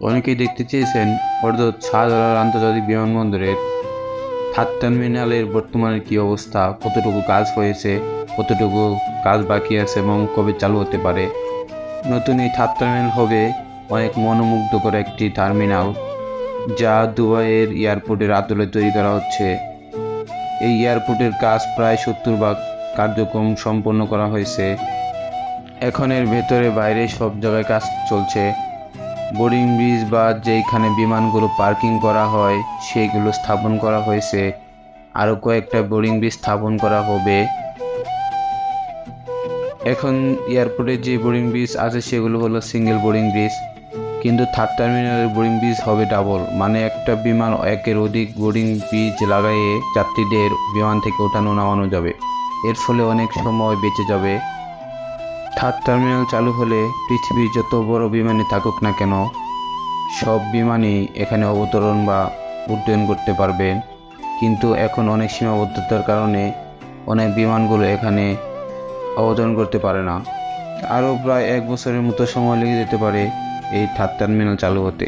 অনেকেই দেখতে চেয়েছেন অর্থাৎ শাহজালাল আন্তর্জাতিক বিমানবন্দরের থার্ড টার্মিনালের বর্তমানে কী অবস্থা, কতটুকু কাজ হয়েছে, কতটুকু কাজ বাকি আছে এবং কবে চালু হতে পারে। নতুন এই থার্ড টার্মিনাল হবে অনেক মনোমুগ্ধকর একটি টার্মিনাল, যা দুবাইয়ের এয়ারপোর্টের আদলে তৈরি করা হচ্ছে। এই এয়ারপোর্টের কাজ প্রায় সত্তর ভাগ কার্যক্রম সম্পন্ন করা হয়েছে। এখন এর ভেতরে বাইরে সব জায়গায় কাজ চলছে। বোর্ডিং ব্রিজ বা যেইখানে বিমানগুলো পার্কিং করা হয়, সেইগুলো স্থাপন করা হয়েছে। আরও কয়েকটা বোর্ডিং ব্রিজ স্থাপন করা হবে। এখন এয়ারপোর্টে যে বোর্ডিং ব্রিজ আছে, সেগুলো হলো সিঙ্গেল বোর্ডিং ব্রিজ। কিন্তু থার্ড টার্মিনালের বোর্ডিং ব্রিজ হবে ডাবল। মানে একটা বিমান একের অধিক বোর্ডিং ব্রিজ লাগাইয়ে যাত্রীদের বিমান থেকে ওঠানো নামানো যাবে। এর ফলে অনেক সময় বেঁচে যাবে। থার্ড টার্মিনাল চালু হলে পৃথিবীর যত বড় বিমানে থাকুক না কেন, সব বিমানই এখানে অবতরণ বা উড্ডয়ন করতে পারবে। কিন্তু এখন অনেক সীমাবদ্ধতার কারণে অনেক বিমানগুলো এখানে অবতরণ করতে পারে না। আরও প্রায় এক বছরের মতো সময় লেগে যেতে পারে এই থার্ড টার্মিনাল চালু হতে।